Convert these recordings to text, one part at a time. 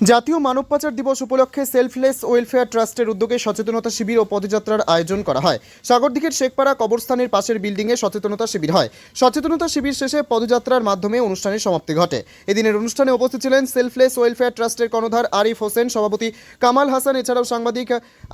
জাতীয় মানব পাচার দিবস উপলক্ষে সেলফলেস ওয়েলফেয়ার ট্রাস্টের উদ্যোগে সচেতনতা শিবির ও পদযাত্রার আয়োজন করা হয়। সাগরদিঘির শেখপাড়া কবরস্থানের পাশের বিল্ডিংয়ে সচেতনতা শিবির হয়। সচেতনতা শিবির শেষে পদযাত্রার মাধ্যমে অনুষ্ঠানের সমাপ্তি ঘটে। এদিনের অনুষ্ঠানে উপস্থিত ছিলেন সেলফলেস ওয়েলফেয়ার ট্রাস্টের কর্ণধার আরিফ হোসেন, সভাপতি কামাল হাসান, এছাড়াও সাংবাদিক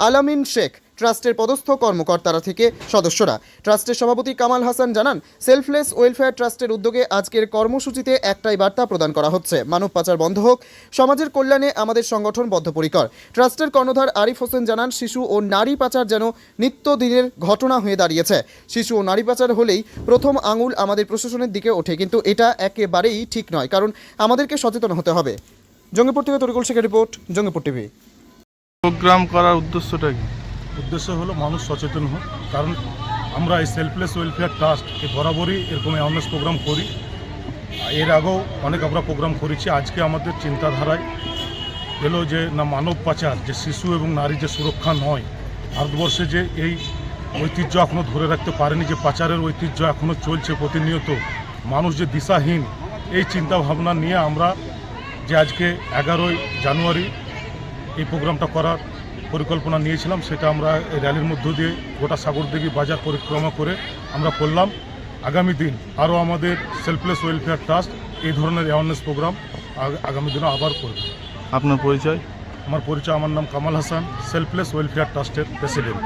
আলামিন শেখ। ট্রাস্টের পদস্থ কর্মকর্তারা থেকে সদস্যরা। ট্রাস্টের সভাপতি কামাল হাসান জানান, সেলফলেস ওয়েলফেয়ার ট্রাস্টের উদ্যোগে আজকের কর্মসূচিতে একটাই বার্তা প্রদান করা হচ্ছে। মানব পাচার বন্ধ হোক, সমাজের কল্যাণে আমাদের সংগঠন বদ্ধপরিকর। ট্রাস্টের কর্ণধার আরিফ হোসেন জানান, শিশু ও নারী পাচার যেন নিত্যদিনের ঘটনা হয়ে দাঁড়িয়েছে। শিশু ও নারী পাচার হলেই প্রথম আঙুল আমাদের প্রশাসনের দিকে ওঠে, কিন্তু এটা একেবারেই ঠিক নয়, কারণ আমাদেরকে সচেতন হতে হবে। জঙ্গিপুর থেকে তরিকুল শেখের রিপোর্ট, জঙ্গিপুর টিভি। প্রোগ্রাম করার উদ্দেশ্যটা কি? উদ্দেশ্য হলো মানুষ সচেতন হোক। কারণ আমরা এই সেলফলেস ওয়েলফেয়ার ট্রাস্ট এ বরাবরই এরকম অ্যাওয়ারনেস প্রোগ্রাম করি। এর আগেও অনেক আমরা প্রোগ্রাম করেছি। আজকে আমাদের চিন্তাধারায় এলো যে, না, মানব পাচার, যে শিশু এবং নারী যে সুরক্ষা নয়, ভারতবর্ষে যে এই ঐতিহ্য এখনও ধরে রাখতে পারেনি, যে পাচারের ঐতিহ্য এখনও চলছে প্রতিনিয়ত, মানুষ যে দিশাহীন, এই চিন্তা ভাবনা নিয়ে আমরা যে আজকে এগারোই জানুয়ারি এই প্রোগ্রামটা করার পরিকল্পনা নিয়েছিলাম সেটা আমরা এই র্যালির মধ্য দিয়ে গোটা সাগরদেবী বাজার পরিক্রমা করে আমরা করলাম। আগামী দিন আরও আমাদের সেলফলেস ওয়েলফেয়ার ট্রাস্ট এই ধরনের অ্যাওয়ারনেস প্রোগ্রাম আগামী দিনে আবার করবে। আপনার পরিচয়? আমার পরিচয় আমার নাম কামাল হাসান সেলফলেস ওয়েলফেয়ার ট্রাস্টের প্রেসিডেন্ট